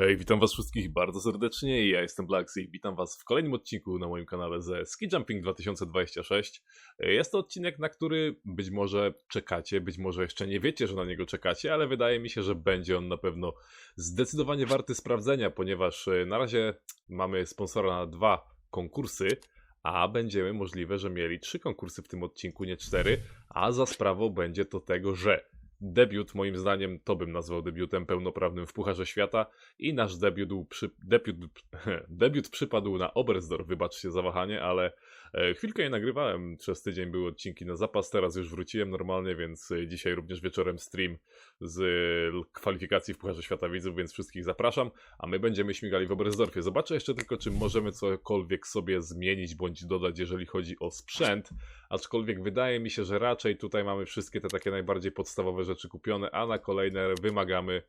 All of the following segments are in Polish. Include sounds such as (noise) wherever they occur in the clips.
Hej, witam was wszystkich bardzo serdecznie, ja jestem Blacksy i witam was w kolejnym odcinku na moim kanale ze Ski Jumping 2026. Jest to odcinek, na który być może czekacie, być może jeszcze nie wiecie, że na niego czekacie, ale wydaje mi się, że będzie on na pewno zdecydowanie warty sprawdzenia, ponieważ e, na razie mamy sponsora na dwa konkursy, a będziemy możliwe, że mieli trzy konkursy w tym odcinku, nie cztery, a za sprawą będzie to tego, że debiut, moim zdaniem, to bym nazwał debiutem pełnoprawnym w Pucharze Świata i nasz debiut, przy, debiut, (laughs) debiut przypadł na Oberstdorf, wybaczcie za wahanie, ale chwilkę nie nagrywałem, przez tydzień były odcinki na zapas, teraz już wróciłem normalnie, więc e, dzisiaj również wieczorem stream z e, kwalifikacji w Pucharze Świata Widzów, więc wszystkich zapraszam, a my będziemy śmigali w Oberstdorfie. Zobaczę jeszcze tylko, czy możemy cokolwiek sobie zmienić bądź dodać, jeżeli chodzi o sprzęt, aczkolwiek wydaje mi się, że raczej tutaj mamy wszystkie te takie najbardziej podstawowe rzeczy kupione, a na kolejne wymagamy,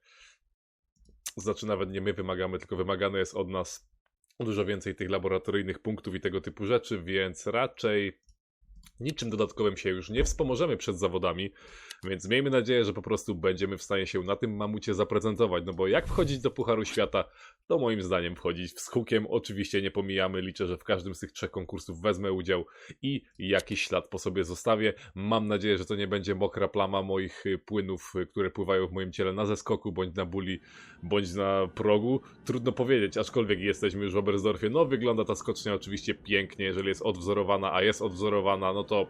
znaczy nawet nie my wymagamy, tylko wymagane jest od nas dużo więcej tych laboratoryjnych punktów i tego typu rzeczy, więc raczej niczym dodatkowym się już nie wspomożemy przed zawodami, więc miejmy nadzieję, że po prostu będziemy w stanie się na tym mamucie zaprezentować, no bo jak wchodzić do Pucharu Świata, to moim zdaniem wchodzić z hukiem, oczywiście nie pomijamy, liczę, że w każdym z tych trzech konkursów wezmę udział i jakiś ślad po sobie zostawię. Mam nadzieję, że to nie będzie mokra plama moich płynów, które pływają w moim ciele na zeskoku, bądź na buli, bądź na progu. Trudno powiedzieć, aczkolwiek jesteśmy już w Oberstdorfie. No wygląda ta skocznia oczywiście pięknie, jeżeli jest odwzorowana, a jest odwzorowana, no to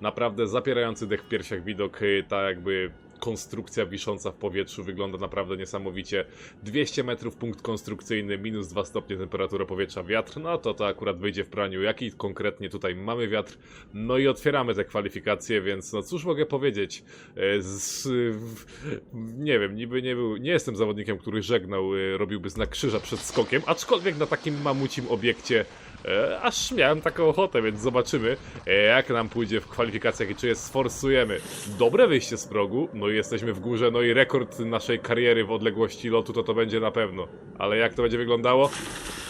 naprawdę zapierający dech w piersiach widok, y, ta jakby konstrukcja wisząca w powietrzu wygląda naprawdę niesamowicie. 200 metrów punkt konstrukcyjny, minus 2 stopnie temperatura powietrza, wiatr, no to to akurat wyjdzie w praniu. Jaki konkretnie tutaj mamy wiatr? No i otwieramy te kwalifikacje, więc no cóż mogę powiedzieć? E, z, nie wiem, niby nie był, nie jestem zawodnikiem, który żegnał, e, robiłby znak krzyża przed skokiem, aczkolwiek na takim mamucim obiekcie E, aż miałem taką ochotę, więc zobaczymy, e, jak nam pójdzie w kwalifikacjach i czy je sforsujemy. Dobre wyjście z progu, no i jesteśmy w górze, no i rekord naszej kariery w odległości lotu to to będzie na pewno. Ale jak to będzie wyglądało?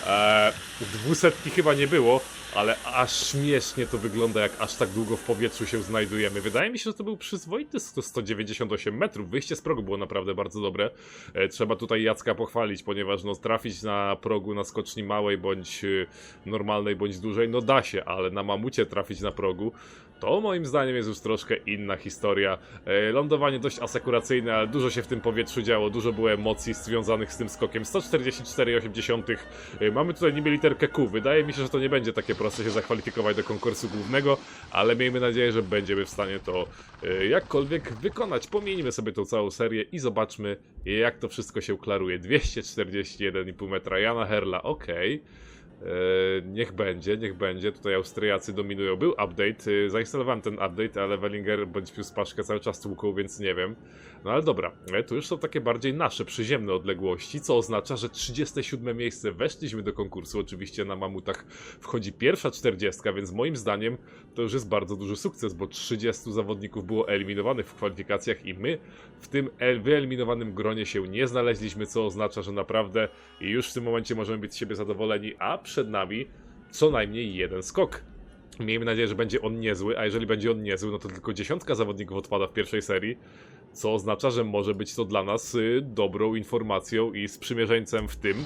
Eee, dwusetki chyba nie było, ale aż śmiesznie to wygląda, jak aż tak długo w powietrzu się znajdujemy. Wydaje mi się, że to był przyzwoity 198 metrów. Wyjście z progu było naprawdę bardzo dobre. E, trzeba tutaj Jacka pochwalić, ponieważ no, trafić na progu na skoczni małej, bądź y, normalnej, bądź dużej, no da się, ale na mamucie trafić na progu, to moim zdaniem jest już troszkę inna historia. E, lądowanie dość asekuracyjne, ale dużo się w tym powietrzu działo, dużo było emocji związanych z tym skokiem. 144,8. E, mamy tutaj niby literkę Q. Wydaje mi się, że to nie będzie takie proste się zakwalifikować do konkursu głównego, ale miejmy nadzieję, że będziemy w stanie to e, jakkolwiek wykonać. Pomijmy sobie tą całą serię i zobaczmy, jak to wszystko się klaruje. 241,5 metra Jana Herla, okej. Okay. E, niech będzie, niech będzie. Tutaj Austriacy dominują. Był update, e, zainstalowałem ten update, ale Wellinger bądź Pius Paszkę cały czas tłukł, więc nie wiem. No ale dobra, e, tu już są takie bardziej nasze, przyziemne odległości, co oznacza, że 37 miejsce weszliśmy do konkursu. Oczywiście na mamutach wchodzi pierwsza 40, więc moim zdaniem to już jest bardzo duży sukces, bo 30 zawodników było eliminowanych w kwalifikacjach i my w tym wyeliminowanym gronie się nie znaleźliśmy, co oznacza, że naprawdę już w tym momencie możemy być z siebie zadowoleni, a przed nami co najmniej jeden skok. Miejmy nadzieję, że będzie on niezły, a jeżeli będzie on niezły, no to tylko dziesiątka zawodników odpada w pierwszej serii, co oznacza, że może być to dla nas y, dobrą informacją i sprzymierzeńcem w tym,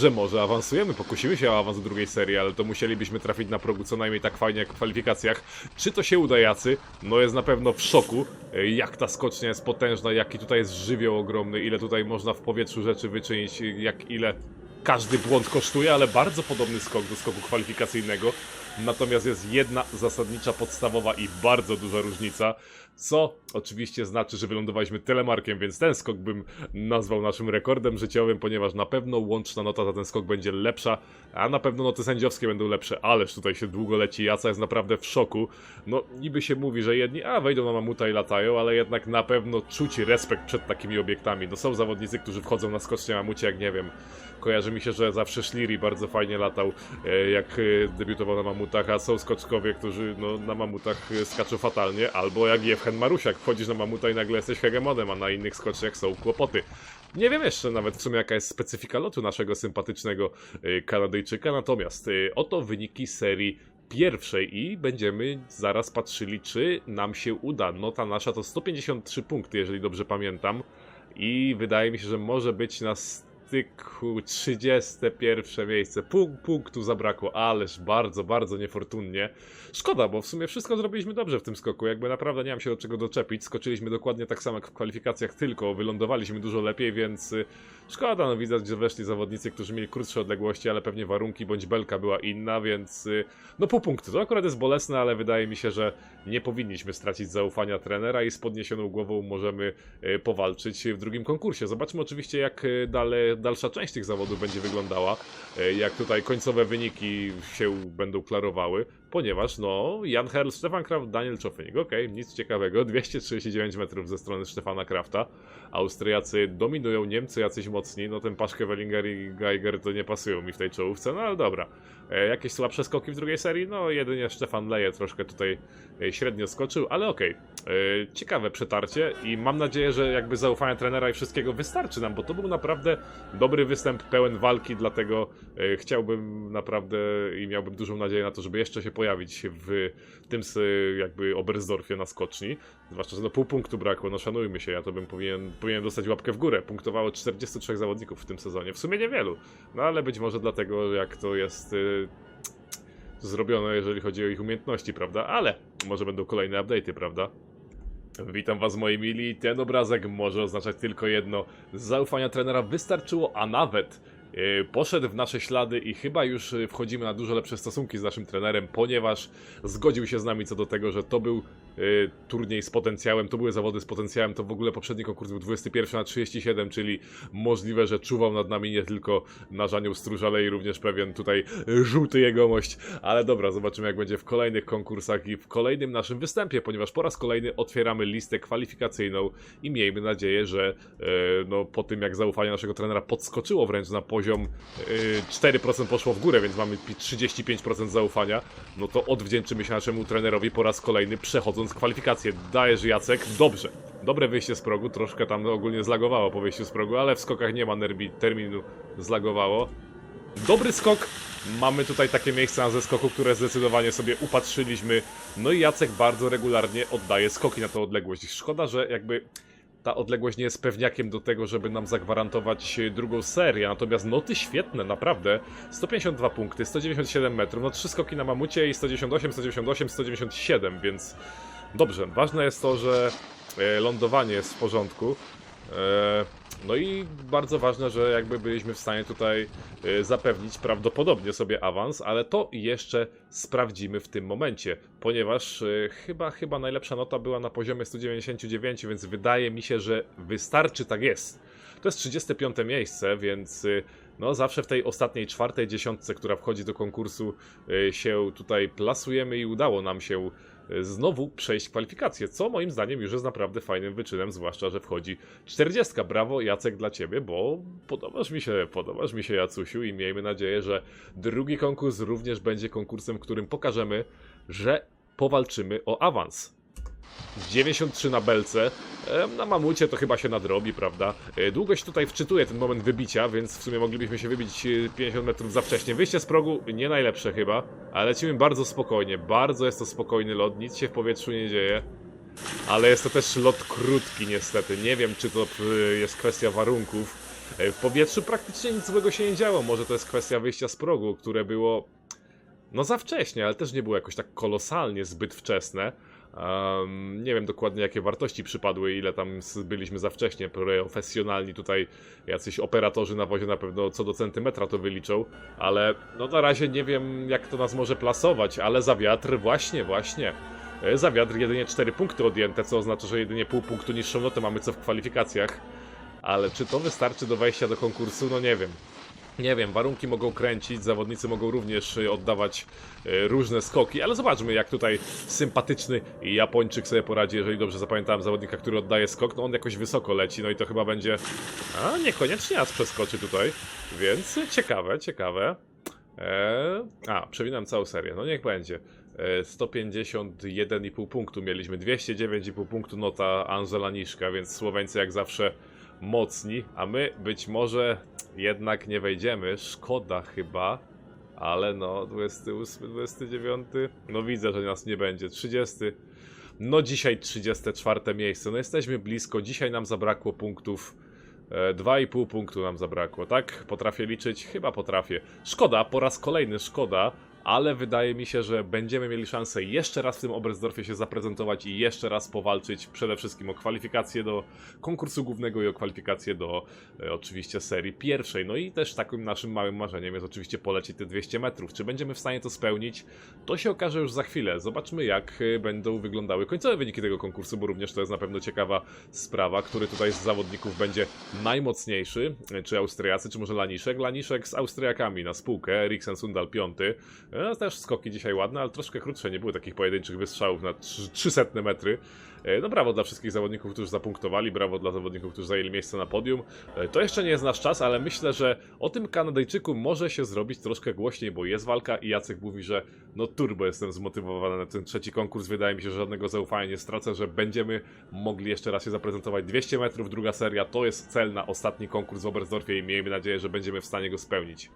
że może awansujemy, pokusimy się o awans do drugiej serii, ale to musielibyśmy trafić na progu co najmniej tak fajnie jak w kwalifikacjach. Czy to się uda, Jacy? No jest na pewno w szoku, y, jak ta skocznia jest potężna, jaki tutaj jest żywioł ogromny, ile tutaj można w powietrzu rzeczy wyczynić, jak ile każdy błąd kosztuje, ale bardzo podobny skok do skoku kwalifikacyjnego. Natomiast jest jedna zasadnicza, podstawowa i bardzo duża różnica, co oczywiście znaczy, że wylądowaliśmy telemarkiem, więc ten skok bym nazwał naszym rekordem życiowym, ponieważ na pewno łączna nota za ten skok będzie lepsza, a na pewno noty sędziowskie będą lepsze, ależ tutaj się długo leci, Jaca jest naprawdę w szoku. No niby się mówi, że jedni, a wejdą na mamuta i latają, ale jednak na pewno czuć respekt przed takimi obiektami. No są zawodnicy, którzy wchodzą na skocznie mamucie, jak nie wiem, kojarzy mi się, że zawsze Szliri bardzo fajnie latał, e, jak e, debiutował na mamutach, a są skoczkowie, którzy no, na mamutach skaczą fatalnie, albo jak Jewchen Marusiak, wchodzisz na mamuta i nagle jesteś hegemonem, a na innych skoczniach są kłopoty. Nie wiem jeszcze nawet w sumie jaka jest specyfika lotu naszego sympatycznego Kanadyjczyka, natomiast oto wyniki serii pierwszej i będziemy zaraz patrzyli, czy nam się uda. Nota nasza to 153 punkty, jeżeli dobrze pamiętam. I wydaje mi się, że może być nas ty ku, 31 miejsce. Pół punktu zabrakło, ależ bardzo, bardzo niefortunnie. Szkoda, bo w sumie wszystko zrobiliśmy dobrze w tym skoku. Jakby naprawdę nie mam się do czego doczepić. Skoczyliśmy dokładnie tak samo jak w kwalifikacjach, tylko wylądowaliśmy dużo lepiej, więc y, szkoda. No widać, że weszli zawodnicy, którzy mieli krótsze odległości, ale pewnie warunki bądź belka była inna, więc y, no pół punktu. To akurat jest bolesne, ale wydaje mi się, że nie powinniśmy stracić zaufania trenera i z podniesioną głową możemy y, powalczyć w drugim konkursie. Zobaczmy oczywiście, jak y, dale, dalsza część tych zawodów będzie wyglądała, y, jak tutaj końcowe wyniki się będą klarowały, ponieważ no, Jan Herl, Stefan Kraft, Daniel Czofenik, okej, nic ciekawego, 239 metrów ze strony Stefana Krafta, Austriacy dominują, Niemcy jacyś mocni, no ten Paszke, Wellinger i Geiger to nie pasują mi w tej czołówce, no ale dobra. E, jakieś słabsze skoki w drugiej serii? No jedynie Stefan Leje troszkę tutaj e, średnio skoczył, ale okej. E, Ciekawe przetarcie i mam nadzieję, że jakby zaufania trenera i wszystkiego wystarczy nam, bo to był naprawdę dobry występ, pełen walki, dlatego chciałbym naprawdę i miałbym dużą nadzieję na to, żeby jeszcze się pojawić w tym jakby Oberstdorfie na skoczni. Zwłaszcza, że no pół punktu brakło, no szanujmy się, ja to bym powinien, powinien dostać łapkę w górę. Punktowało 43 zawodników w tym sezonie, w sumie niewielu. No ale być może dlatego, jak to jest zrobione, jeżeli chodzi o ich umiejętności, prawda? Ale może będą kolejne update'y, prawda? Witam was moi mili, ten obrazek może oznaczać tylko jedno. Zaufania trenera wystarczyło, a nawet yy, poszedł w nasze ślady i chyba już yy, wchodzimy na dużo lepsze stosunki z naszym trenerem, ponieważ zgodził się z nami co do tego, że to był yy, turniej z potencjałem, to były zawody z potencjałem, to w ogóle poprzedni konkurs był 21 na 37, czyli możliwe, że czuwał nad nami nie tylko nasz anioł stróż, ale i również pewien tutaj żółty jegomość. Ale dobra, zobaczymy jak będzie w kolejnych konkursach i w kolejnym naszym występie, ponieważ po raz kolejny otwieramy listę kwalifikacyjną i miejmy nadzieję, że e, no, po tym jak zaufanie naszego trenera podskoczyło wręcz na poziom e, 4% poszło w górę, więc mamy pi- 35% zaufania, no to odwdzięczymy się naszemu trenerowi po raz kolejny przechodząc kwalifikacje. Dajesz Jacek, dobrze. Dobre wyjście z progu, troszkę tam ogólnie zlagowało po wyjściu z progu, ale w skokach nie ma nerbi, terminu zlagowało. Dobry skok. Mamy tutaj takie miejsca na zeskoku, które zdecydowanie sobie upatrzyliśmy. No i Jacek bardzo regularnie oddaje skoki na tą odległość. Szkoda, że jakby ta odległość nie jest pewniakiem do tego, żeby nam zagwarantować drugą serię. Natomiast noty świetne, naprawdę. 152 punkty, 197 metrów, no trzy skoki na mamucie i 198, 198, 197, więc dobrze. Ważne jest to, że e, lądowanie jest w porządku. E, No i bardzo ważne, że jakby byliśmy w stanie tutaj e, zapewnić prawdopodobnie sobie awans, ale to jeszcze sprawdzimy w tym momencie, ponieważ chyba, chyba najlepsza nota była na poziomie 199, więc wydaje mi się, że wystarczy, tak jest. To jest 35 miejsce, więc no zawsze w tej ostatniej czwartej dziesiątce, która wchodzi do konkursu, się tutaj plasujemy i udało nam się znowu przejść kwalifikacje, co moim zdaniem już jest naprawdę fajnym wyczynem, zwłaszcza, że wchodzi 40. Brawo Jacek dla Ciebie, bo podobasz mi się, podobasz mi się Jacusiu i miejmy nadzieję, że drugi konkurs również będzie konkursem, w którym pokażemy, że powalczymy o awans. 93 na belce. Na mamucie to chyba się nadrobi, prawda? E, Długo się tutaj wczytuje ten moment wybicia, więc w sumie moglibyśmy się wybić e, 50 metrów za wcześnie. Wyjście z progu nie najlepsze chyba, ale lecimy bardzo spokojnie. Bardzo jest to spokojny lot, nic się w powietrzu nie dzieje. Ale jest to też lot krótki niestety. Nie wiem, czy to e, jest kwestia warunków. E, W powietrzu praktycznie nic złego się nie działo. Może to jest kwestia wyjścia z progu, które było no za wcześnie, ale też nie było jakoś tak kolosalnie zbyt wczesne. Em, nie wiem dokładnie jakie wartości przypadły, ile tam byliśmy za wcześnie. Profesjonalni tutaj jacyś operatorzy na wozie na pewno co do centymetra to wyliczą, ale no na razie nie wiem jak to nas może plasować, ale za wiatr właśnie, właśnie. E, Za wiatr jedynie 4 punkty odjęte, co oznacza, że jedynie pół punktu niższą notę mamy co w kwalifikacjach. Ale czy to wystarczy do wejścia do konkursu? No nie wiem. Nie wiem, warunki mogą kręcić, zawodnicy mogą również y, oddawać y, różne skoki, ale zobaczmy jak tutaj sympatyczny Japończyk sobie poradzi, jeżeli dobrze zapamiętałem zawodnika, który oddaje skok, no on jakoś wysoko leci, no i to chyba będzie... A, niekoniecznie nas przeskoczy tutaj, więc ciekawe, ciekawe. Eee, a, przewinąłem całą serię, no niech będzie. Eee, 151,5 punktu mieliśmy, 209,5 punktu nota Angela Niszka, więc Słoweńcy jak zawsze mocni, a my być może jednak nie wejdziemy, szkoda chyba, ale no 28, 29, no widzę, że nas nie będzie, 30, no dzisiaj 34 miejsce, no jesteśmy blisko, dzisiaj nam zabrakło punktów. E, 2,5 punktu nam zabrakło, tak? Potrafię liczyć? Chyba potrafię. Szkoda, po raz kolejny szkoda, ale wydaje mi się, że będziemy mieli szansę jeszcze raz w tym Oberstdorfie się zaprezentować i jeszcze raz powalczyć przede wszystkim o kwalifikacje do konkursu głównego i o kwalifikacje do e, oczywiście serii pierwszej. No i też takim naszym małym marzeniem jest oczywiście polecieć te 200 metrów. Czy będziemy w stanie to spełnić? To się okaże już za chwilę. Zobaczmy jak e, będą wyglądały końcowe wyniki tego konkursu, bo również to jest na pewno ciekawa sprawa, który tutaj z zawodników będzie najmocniejszy. E, Czy Austriacy, czy może Laniszek? Laniszek z Austriakami na spółkę, Eriksen Sundal 5. No, też skoki dzisiaj ładne, ale troszkę krótsze, nie było takich pojedynczych wystrzałów na 300 metry. E, No brawo dla wszystkich zawodników, którzy zapunktowali, brawo dla zawodników, którzy zajęli miejsce na podium. E, To jeszcze nie jest nasz czas, ale myślę, że o tym Kanadyjczyku może się zrobić troszkę głośniej, bo jest walka i Jacek mówi, że no turbo jestem zmotywowany na ten trzeci konkurs. Wydaje mi się, że żadnego zaufania nie stracę, że będziemy mogli jeszcze raz się zaprezentować. 200 metrów, druga seria, to jest cel na ostatni konkurs w Oberstdorfie i miejmy nadzieję, że będziemy w stanie go spełnić.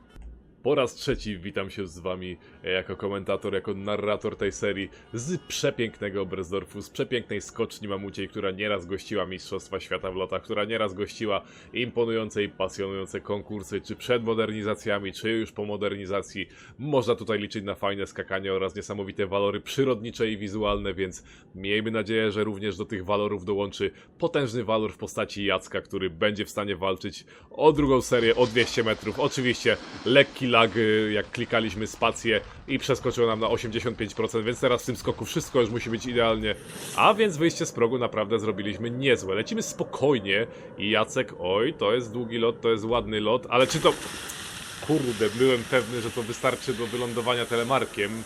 Po raz trzeci witam się z wami jako komentator, jako narrator tej serii z przepięknego Oberstdorfu, z przepięknej skoczni mamuciej, która nieraz gościła Mistrzostwa Świata w lotach, która nieraz gościła imponujące i pasjonujące konkursy, czy przed modernizacjami, czy już po modernizacji. Można tutaj liczyć na fajne skakanie oraz niesamowite walory przyrodnicze i wizualne, więc miejmy nadzieję, że również do tych walorów dołączy potężny walor w postaci Jacka, który będzie w stanie walczyć o drugą serię o 200 metrów. Oczywiście lekki lag, y, jak klikaliśmy spację i przeskoczyło nam na 85%, więc teraz w tym skoku wszystko już musi być idealnie. A więc wyjście z progu naprawdę zrobiliśmy niezłe. Lecimy spokojnie i Jacek, oj, to jest długi lot, to jest ładny lot, ale czy to... Kurde, byłem pewny, że to wystarczy do wylądowania telemarkiem.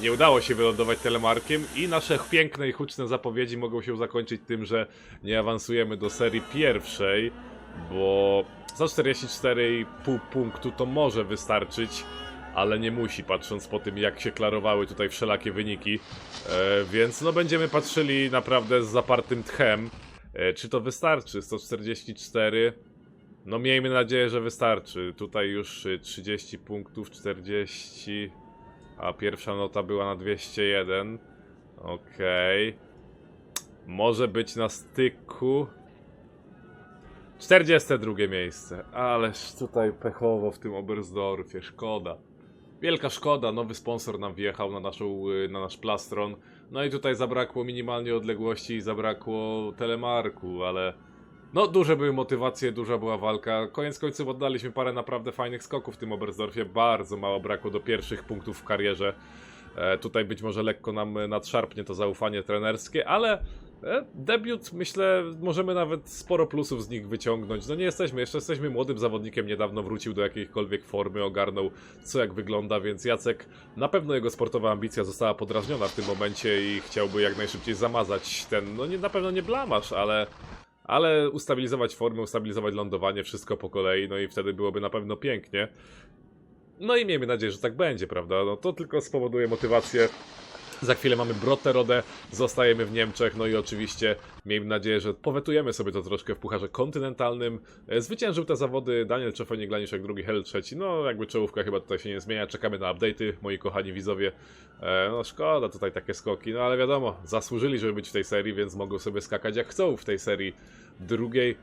Nie udało się wylądować telemarkiem i nasze piękne i huczne zapowiedzi mogą się zakończyć tym, że nie awansujemy do serii pierwszej, bo za 44,5 punktu to może wystarczyć, ale nie musi, patrząc po tym jak się klarowały tutaj wszelakie wyniki. E, więc no będziemy patrzyli naprawdę z zapartym tchem, e, czy to wystarczy. 144. No miejmy nadzieję, że wystarczy. Tutaj już y, 30 punktów, 40. A pierwsza nota była na 201. Okej. Może być na styku. 42 miejsce. Ależ tutaj pechowo w tym Oberstdorfie. Szkoda. Wielka szkoda, nowy sponsor nam wjechał na, naszą, y, na nasz plastron. No i tutaj zabrakło minimalnie odległości i zabrakło telemarku, ale no duże były motywacje, duża była walka. Koniec końców oddaliśmy parę naprawdę fajnych skoków w tym Oberstdorfie. Bardzo mało brakło do pierwszych punktów w karierze. E, tutaj być może lekko nam nadszarpnie to zaufanie trenerskie, ale debiut myślę możemy nawet sporo plusów z nich wyciągnąć. No nie jesteśmy, jeszcze jesteśmy młodym zawodnikiem, niedawno wrócił do jakiejkolwiek formy, ogarnął co jak wygląda, więc Jacek na pewno jego sportowa ambicja została podrażniona w tym momencie i chciałby jak najszybciej zamazać ten, no nie, na pewno nie blamasz, ale ale ustabilizować formę, ustabilizować lądowanie, wszystko po kolei, no i wtedy byłoby na pewno pięknie. No i miejmy nadzieję, że tak będzie, prawda? No to tylko spowoduje motywację. Za chwilę mamy Brotterodę, zostajemy w Niemczech, no i oczywiście miejmy nadzieję, że powetujemy sobie to troszkę w Pucharze Kontynentalnym. E, Zwyciężył te zawody Daniel Czefonik, Glaniszek drugi, Hel trzeci. No jakby czołówka chyba tutaj się nie zmienia, czekamy na update'y, moi kochani widzowie. E, No szkoda tutaj takie skoki, no ale wiadomo, zasłużyli, żeby być w tej serii, więc mogą sobie skakać jak chcą w tej serii drugiej.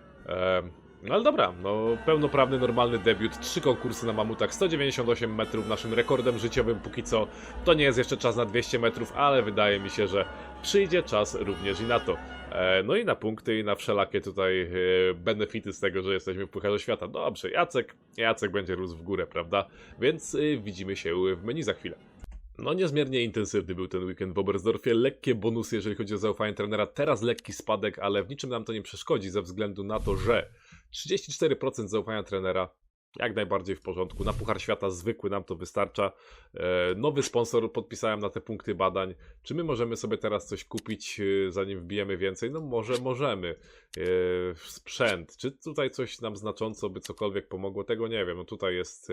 No ale dobra, no pełnoprawny, normalny debiut, trzy konkursy na mamutach, 198 metrów naszym rekordem życiowym póki co. To nie jest jeszcze czas na 200 metrów, ale wydaje mi się, że przyjdzie czas również i na to. E, no i na punkty i na wszelakie tutaj e, benefity z tego, że jesteśmy w Pucharze Świata. Dobrze, Jacek, Jacek będzie rósł w górę, prawda? Więc e, widzimy się w menu za chwilę. No niezmiernie intensywny był ten weekend w Oberstdorfie. Lekkie bonusy, jeżeli chodzi o zaufanie trenera. Teraz lekki spadek, ale w niczym nam to nie przeszkodzi ze względu na to, że 34% zaufania trenera jak najbardziej w porządku. Na Puchar Świata zwykły nam to wystarcza. E, nowy sponsor podpisałem na te punkty badań. Czy my możemy sobie teraz coś kupić, e, zanim wbijemy więcej? No może możemy. E, sprzęt. Czy tutaj coś nam znacząco by cokolwiek pomogło? Tego nie wiem. No tutaj jest...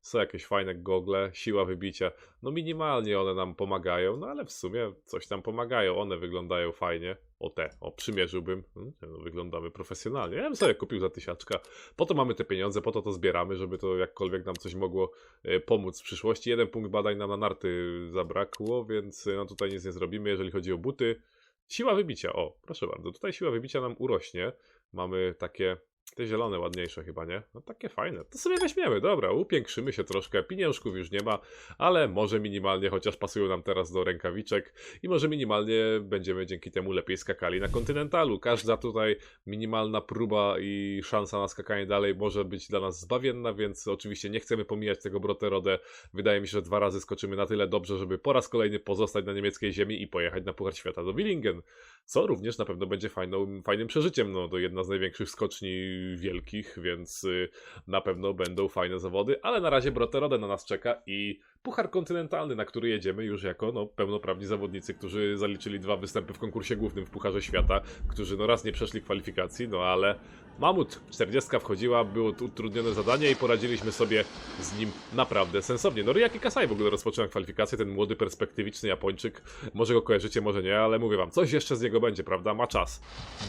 Są jakieś fajne gogle, siła wybicia. No minimalnie one nam pomagają, no ale w sumie coś tam pomagają. One wyglądają fajnie. O te, o przymierzyłbym. Hmm, No, wyglądamy profesjonalnie. Ja bym sobie kupił za tysiaczka. Po to mamy te pieniądze, po to to zbieramy, żeby to jakkolwiek nam coś mogło e, pomóc w przyszłości. Jeden punkt badań na narty zabrakło, więc e, no tutaj nic nie zrobimy, jeżeli chodzi o buty. Siła wybicia, o, proszę bardzo, tutaj siła wybicia nam urośnie. Mamy takie Te zielone ładniejsze chyba, nie? No takie fajne. To sobie weźmiemy, dobra, upiększymy się troszkę. Pieniążków już nie ma, ale może minimalnie, chociaż pasują nam teraz do rękawiczek i może minimalnie będziemy dzięki temu lepiej skakali na kontynentalu. Każda tutaj minimalna próba i szansa na skakanie dalej może być dla nas zbawienna, więc oczywiście nie chcemy pomijać tego Brotterodę. Wydaje mi się, że dwa razy skoczymy na tyle dobrze, żeby po raz kolejny pozostać na niemieckiej ziemi i pojechać na Puchar Świata do Willingen. Co również na pewno będzie fajną, fajnym przeżyciem. No, to jedna z największych skoczni wielkich, więc y, na pewno będą fajne zawody, ale na razie Brotterode na nas czeka i Puchar Kontynentalny, na który jedziemy już jako no, pełnoprawni zawodnicy, którzy zaliczyli dwa występy w konkursie głównym w Pucharze Świata, którzy no raz nie przeszli kwalifikacji, no ale Mamut 40 wchodziła, było utrudnione zadanie i poradziliśmy sobie z nim naprawdę sensownie. No Ryaki Kasai w ogóle rozpoczyna kwalifikację, ten młody, perspektywiczny Japończyk. Może go kojarzycie, może nie, ale mówię wam, coś jeszcze z niego będzie, prawda? Ma czas.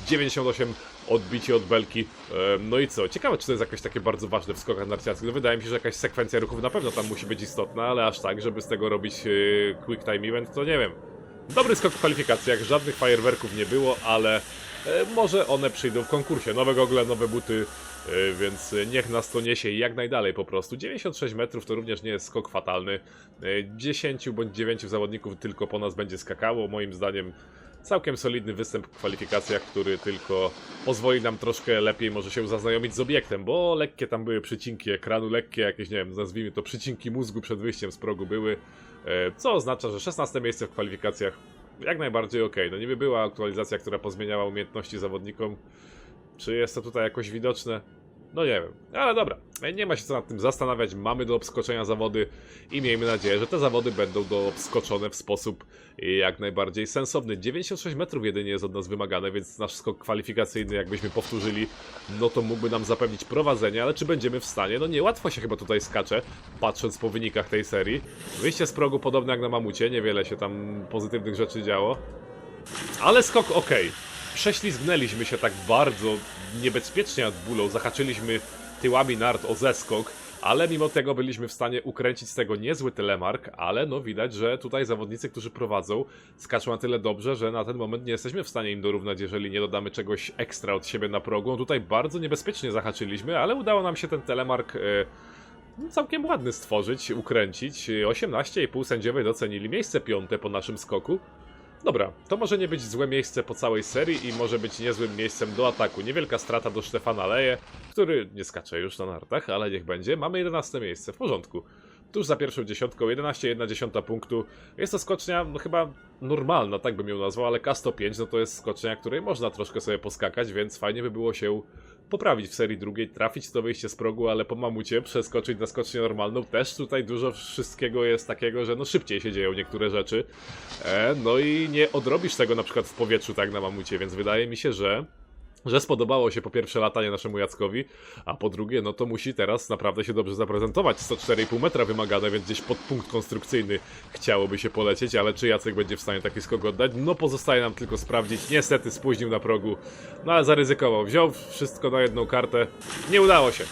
98 odbicie od belki. No i co? Ciekawe, czy to jest jakieś takie bardzo ważne w skokach narciarskich. No wydaje mi się, że jakaś sekwencja ruchów na pewno tam musi być istotna, ale aż tak, żeby z tego robić yy, quick time event, to nie wiem. Dobry skok w kwalifikacjach, żadnych fajerwerków nie było, ale e, może one przyjdą w konkursie. Nowe gogle, nowe buty, e, więc niech nas to niesie jak najdalej po prostu. 96 metrów to również nie jest skok fatalny. E, 10 bądź 9 zawodników tylko po nas będzie skakało. Moim zdaniem całkiem solidny występ w kwalifikacjach, który tylko pozwoli nam troszkę lepiej może się zaznajomić z obiektem, bo lekkie tam były przycinki ekranu, lekkie jakieś, nie wiem, nazwijmy to przycinki mózgu przed wyjściem z progu były, e, co oznacza, że 16 miejsce w kwalifikacjach jak najbardziej ok. No niby była aktualizacja, która pozmieniała umiejętności zawodnikom. Czy jest to tutaj jakoś widoczne? No nie wiem, ale dobra, nie ma się co nad tym zastanawiać, mamy do obskoczenia zawody i miejmy nadzieję, że te zawody będą do obskoczone w sposób jak najbardziej sensowny. 96 metrów jedynie jest od nas wymagane, więc nasz skok kwalifikacyjny jakbyśmy powtórzyli, no to mógłby nam zapewnić prowadzenie, ale czy będziemy w stanie? No niełatwo się chyba tutaj skacze, patrząc po wynikach tej serii. Wyjście z progu podobne jak na mamucie, niewiele się tam pozytywnych rzeczy działo. Ale skok ok. Prześlizgnęliśmy się tak bardzo niebezpiecznie nad bólą, zahaczyliśmy tyłami nart o zeskok, ale mimo tego byliśmy w stanie ukręcić z tego niezły telemark, ale no widać, że tutaj zawodnicy, którzy prowadzą, skaczą na tyle dobrze, że na ten moment nie jesteśmy w stanie im dorównać, jeżeli nie dodamy czegoś ekstra od siebie na progu. Tutaj bardzo niebezpiecznie zahaczyliśmy, ale udało nam się ten telemark... E, no, całkiem ładny stworzyć, ukręcić. 18,5 sędziowie docenili miejsce piąte po naszym skoku. Dobra, to może nie być złe miejsce po całej serii i może być niezłym miejscem do ataku. Niewielka strata do Stefana Leje, który nie skacze już na nartach, ale niech będzie. Mamy 11 miejsce, w porządku. Tuż za pierwszą dziesiątką, 11,1 dziesiąta punktu. Jest to skocznia no chyba normalna, tak bym ją nazwał, ale K105 no to jest skocznia, której można troszkę sobie poskakać, więc fajnie by było się poprawić w serii drugiej, trafić to wyjście z progu, ale po mamucie przeskoczyć na skocznię normalną. Też tutaj dużo wszystkiego jest takiego, że no szybciej się dzieją niektóre rzeczy. E, no i nie odrobisz tego na przykład w powietrzu tak na mamucie, więc wydaje mi się, że że spodobało się po pierwsze latanie naszemu Jackowi, a po drugie, no to musi teraz naprawdę się dobrze zaprezentować. 104,5 metra wymagane, więc gdzieś pod punkt konstrukcyjny chciałoby się polecieć, ale czy Jacek będzie w stanie taki skok oddać? No pozostaje nam tylko sprawdzić. Niestety spóźnił na progu, no ale zaryzykował. Wziął wszystko na jedną kartę. Nie udało się.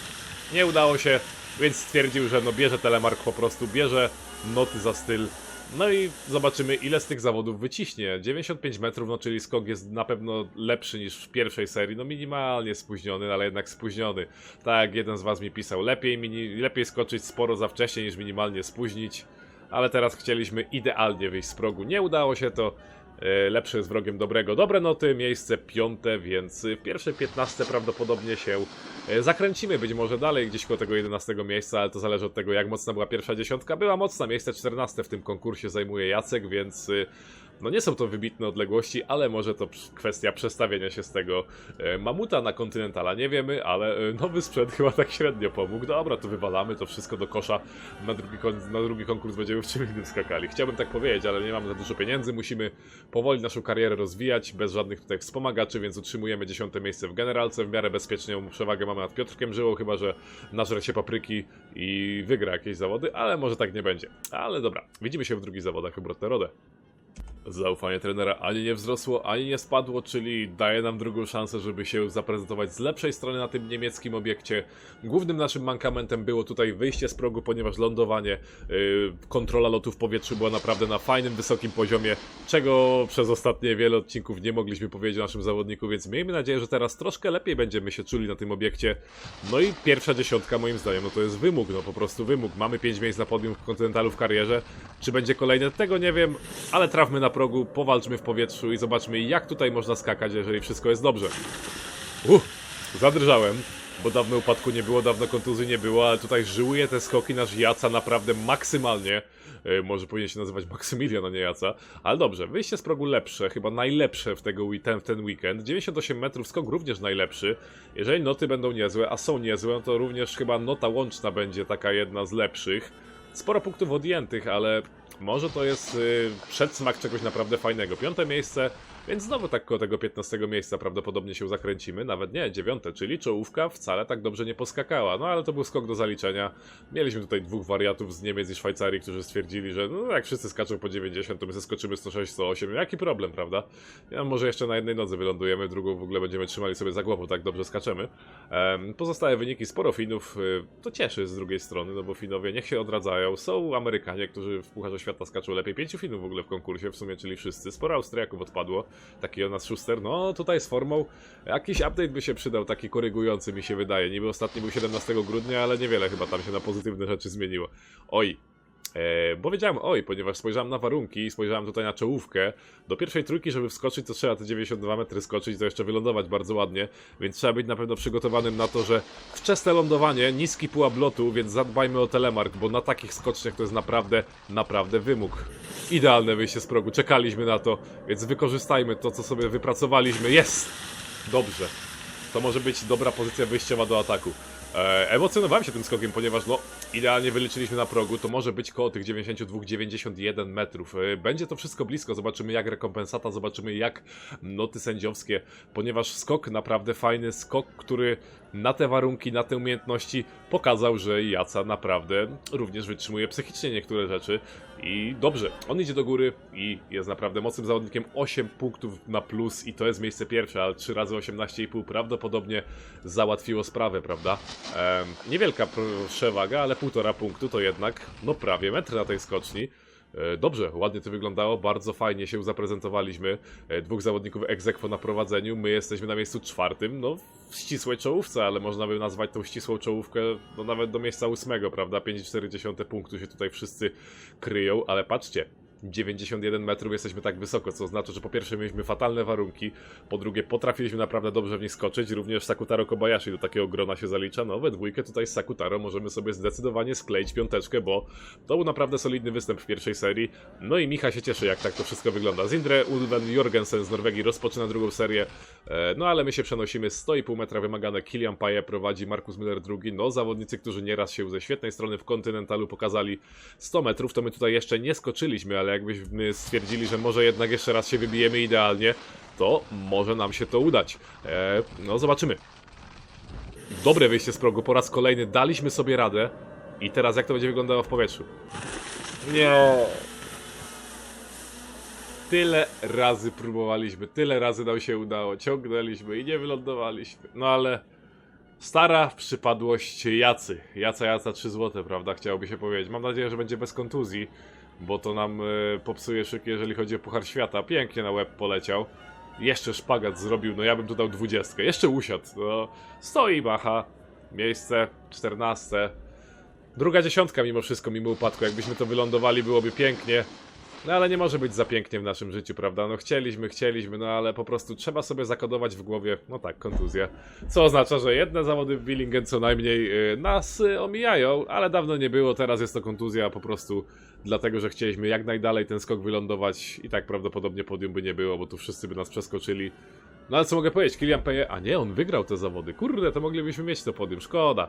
Nie udało się, więc stwierdził, że no bierze telemark po prostu, bierze noty za styl no i zobaczymy, ile z tych zawodów wyciśnie. 95 metrów, no czyli skok jest na pewno lepszy niż w pierwszej serii. No minimalnie spóźniony, ale jednak spóźniony. Tak jak jeden z was mi pisał, lepiej, mini, lepiej skoczyć sporo za wcześnie niż minimalnie spóźnić. Ale teraz chcieliśmy idealnie wyjść z progu. Nie udało się to. E, Lepszy jest wrogiem dobrego. Dobre noty, miejsce piąte, więc w pierwsze 15 prawdopodobnie się e, zakręcimy. Być może dalej gdzieś koło tego 11 miejsca, ale to zależy od tego, jak mocna była pierwsza dziesiątka. Była mocna, miejsce 14 w tym konkursie zajmuje Jacek, więc y, no nie są to wybitne odległości, ale może to kwestia przestawienia się z tego e, mamuta na kontynentala. Nie wiemy, ale e, nowy sprzęt (laughs) chyba tak średnio pomógł. Dobra, to wywalamy to wszystko do kosza. Na drugi, na drugi konkurs będziemy w czym innym skakali. Chciałbym tak powiedzieć, ale nie mamy za dużo pieniędzy. Musimy powoli naszą karierę rozwijać, bez żadnych tutaj wspomagaczy, więc utrzymujemy dziesiąte miejsce w generalce. W miarę bezpieczną przewagę mamy nad Piotrkiem Żyłą, chyba że nażre się papryki i wygra jakieś zawody, ale może tak nie będzie. Ale dobra, widzimy się w drugich zawodach w Brotterodę. Zaufanie trenera ani nie wzrosło, ani nie spadło, czyli daje nam drugą szansę, żeby się zaprezentować z lepszej strony na tym niemieckim obiekcie. Głównym naszym mankamentem było tutaj wyjście z progu, ponieważ lądowanie, yy, kontrola lotu w powietrzu była naprawdę na fajnym, wysokim poziomie, czego przez ostatnie wiele odcinków nie mogliśmy powiedzieć naszym zawodnikom, więc miejmy nadzieję, że teraz troszkę lepiej będziemy się czuli na tym obiekcie. No i pierwsza dziesiątka moim zdaniem, no to jest wymóg, no po prostu wymóg. Mamy 5 miejsc na podium w kontynentalu w karierze. Czy będzie kolejne? Tego nie wiem, ale trafmy na progu, powalczmy w powietrzu i zobaczmy jak tutaj można skakać, jeżeli wszystko jest dobrze. Uff, zadrżałem, bo dawno upadku nie było, dawno kontuzji nie było, ale tutaj żyłuje te skoki nasz Jaca naprawdę maksymalnie. E, może powinien się nazywać Maksymilian, a nie Jaca. Ale dobrze, wyjście z progu lepsze, chyba najlepsze w, tego, ten, w ten weekend. 98 metrów, skok również najlepszy. Jeżeli noty będą niezłe, a są niezłe, no to również chyba nota łączna będzie taka jedna z lepszych. Sporo punktów odjętych, ale może to jest y, przedsmak czegoś naprawdę fajnego. Piąte miejsce, więc znowu tak koło tego 15 miejsca prawdopodobnie się zakręcimy. Nawet nie, dziewiąte, czyli czołówka wcale tak dobrze nie poskakała. No ale to był skok do zaliczenia. Mieliśmy tutaj dwóch wariatów z Niemiec i Szwajcarii, którzy stwierdzili, że no jak wszyscy skaczą po 90, to my zeskoczymy 106, 108. Jaki problem, prawda? Ja, może jeszcze na jednej nodze wylądujemy, drugą w ogóle będziemy trzymali sobie za głową, tak dobrze skaczemy. Em, pozostałe wyniki, sporo Finów, y, to cieszy z drugiej strony, no bo Finowie niech się odradzają. Są Amerykanie, którzy w Pucharze Świata skaczą lepiej. Pięciu Finów w ogóle w konkursie, w sumie, czyli wszyscy. Sporo Austriaków odpadło. Taki Jonas Schuster, no tutaj z formą jakiś update by się przydał, taki korygujący mi się wydaje. Niby ostatni był 17 grudnia, ale niewiele chyba tam się na pozytywne rzeczy zmieniło. Oj, bo wiedziałem, oj, ponieważ spojrzałem na warunki i spojrzałem tutaj na czołówkę. Do pierwszej trójki, żeby wskoczyć, to trzeba te 92 metry skoczyć to jeszcze wylądować bardzo ładnie, więc trzeba być na pewno przygotowanym na to, że wczesne lądowanie, niski pułap lotu, więc zadbajmy o telemark, bo na takich skoczniach to jest naprawdę, naprawdę wymóg. Idealne wyjście z progu, czekaliśmy na to, więc wykorzystajmy to, co sobie wypracowaliśmy. Jest! Dobrze. To może być dobra pozycja wyjściowa do ataku. E, emocjonowałem się tym skokiem, ponieważ no, idealnie wyliczyliśmy na progu, to może być koło tych 92-91 metrów. E, będzie to wszystko blisko, zobaczymy jak rekompensata, zobaczymy jak noty sędziowskie, ponieważ skok naprawdę fajny, skok, który na te warunki, na te umiejętności pokazał, że Jaca naprawdę również wytrzymuje psychicznie niektóre rzeczy i dobrze, on idzie do góry i jest naprawdę mocnym zawodnikiem, 8 punktów na plus i to jest miejsce pierwsze, ale 3 razy 18,5 prawdopodobnie załatwiło sprawę, prawda? Em, niewielka przewaga, ale półtora punktu to jednak, no prawie metr na tej skoczni. E, Dobrze, ładnie to wyglądało, bardzo fajnie się zaprezentowaliśmy. E, Dwóch zawodników egzekwo na prowadzeniu, my jesteśmy na miejscu czwartym, no w ścisłej czołówce, ale można by nazwać tą ścisłą czołówkę no nawet do miejsca ósmego, prawda? 5,4 punktu się tutaj wszyscy kryją, ale patrzcie, 91 metrów jesteśmy tak wysoko, co oznacza, że po pierwsze mieliśmy fatalne warunki, po drugie potrafiliśmy naprawdę dobrze w nich skoczyć, również Sakutaro Kobayashi do takiego grona się zalicza, no we dwójkę tutaj z Sakutaro możemy sobie zdecydowanie skleić piąteczkę, bo to był naprawdę solidny występ w pierwszej serii, no i Micha się cieszy jak tak to wszystko wygląda. Zindre Ulven Jorgensen z Norwegii rozpoczyna drugą serię, e, no ale my się przenosimy, 100,5 metra wymagane, Kilian Paje prowadzi, Markus Müller drugi, no zawodnicy, którzy nieraz się ze świetnej strony w kontynentalu pokazali 100 metrów, to my tutaj jeszcze nie skoczyliśmy, ale jakbyśmy stwierdzili, że może jednak jeszcze raz się wybijemy idealnie, to może nam się to udać. E, no zobaczymy. Dobre wyjście z progu, po raz kolejny daliśmy sobie radę. I teraz jak to będzie wyglądało w powietrzu? Nie. Tyle razy próbowaliśmy, tyle razy nam się udało, ciągnęliśmy i nie wylądowaliśmy. No ale stara przypadłość Jacy. Jaca, Jaca 3 złote, prawda? Chciałoby się powiedzieć. Mam nadzieję, że będzie bez kontuzji, bo to nam e, popsuje szyk, jeżeli chodzi o Puchar Świata. Pięknie na łeb poleciał. Jeszcze szpagat zrobił, no ja bym tu dał 20. Jeszcze usiadł. No, stoi, macha. Miejsce 14. Druga dziesiątka mimo wszystko, mimo upadku. Jakbyśmy to wylądowali, byłoby pięknie. No ale nie może być za pięknie w naszym życiu, prawda? No chcieliśmy, chcieliśmy, no ale po prostu trzeba sobie zakodować w głowie, no tak, kontuzja. Co oznacza, że jedne zawody w Willingen co najmniej y, nas y, omijają, ale dawno nie było, teraz jest to kontuzja po prostu dlatego, że chcieliśmy jak najdalej ten skok wylądować i tak prawdopodobnie podium by nie było, bo tu wszyscy by nas przeskoczyli. No ale co mogę powiedzieć, Kilian Peje, a nie, on wygrał te zawody. Kurde, to moglibyśmy mieć to podium, szkoda.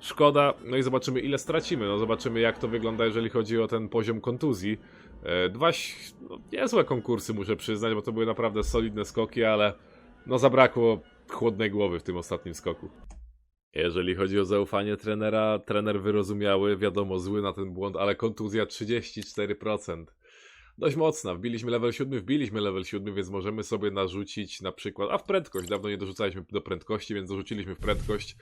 Szkoda, no i zobaczymy ile stracimy, no zobaczymy jak to wygląda, jeżeli chodzi o ten poziom kontuzji. E, Dwa no, niezłe konkursy muszę przyznać, bo to były naprawdę solidne skoki, ale no zabrakło chłodnej głowy w tym ostatnim skoku. Jeżeli chodzi o zaufanie trenera, trener wyrozumiały, wiadomo, zły na ten błąd, ale kontuzja 34%. dość mocna. Wbiliśmy level 7, wbiliśmy level 7, więc możemy sobie narzucić na przykład, a w prędkość, dawno nie dorzucaliśmy do prędkości, więc dorzuciliśmy w prędkość,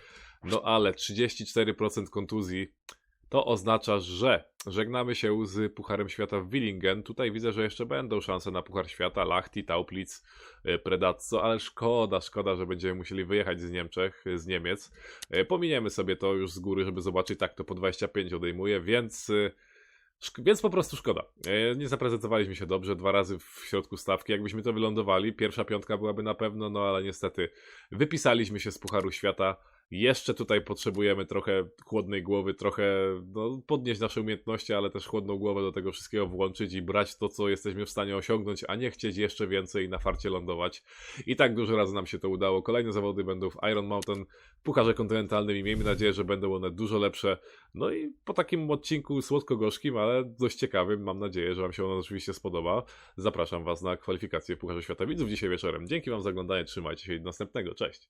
no ale 34% kontuzji to oznacza, że żegnamy się z Pucharem Świata w Willingen. Tutaj widzę, że jeszcze będą szanse na Puchar Świata, Lachti, Tauplitz, e, Predazzo, ale szkoda, szkoda, że będziemy musieli wyjechać z Niemczech, z Niemiec. E, Pominiemy sobie to już z góry, żeby zobaczyć, tak to po 25 odejmuje, więc... e, Więc po prostu szkoda. Nie zaprezentowaliśmy się dobrze, dwa razy w środku stawki. Jakbyśmy to wylądowali, pierwsza piątka byłaby na pewno, no ale niestety wypisaliśmy się z Pucharu Świata. Jeszcze tutaj potrzebujemy trochę chłodnej głowy, trochę no, podnieść nasze umiejętności, ale też chłodną głowę do tego wszystkiego włączyć i brać to, co jesteśmy w stanie osiągnąć, a nie chcieć jeszcze więcej na farcie lądować. I tak dużo razy nam się to udało. Kolejne zawody będą w Iron Mountain, w Pucharze Kontynentalnym i miejmy nadzieję, że będą one dużo lepsze. No i po takim odcinku słodko-gorzkim, ale dość ciekawym, mam nadzieję, że Wam się on oczywiście spodoba. Zapraszam Was na kwalifikacje w Pucharze Świata Widzów dzisiaj wieczorem. Dzięki Wam za oglądanie, trzymajcie się i do następnego. Cześć!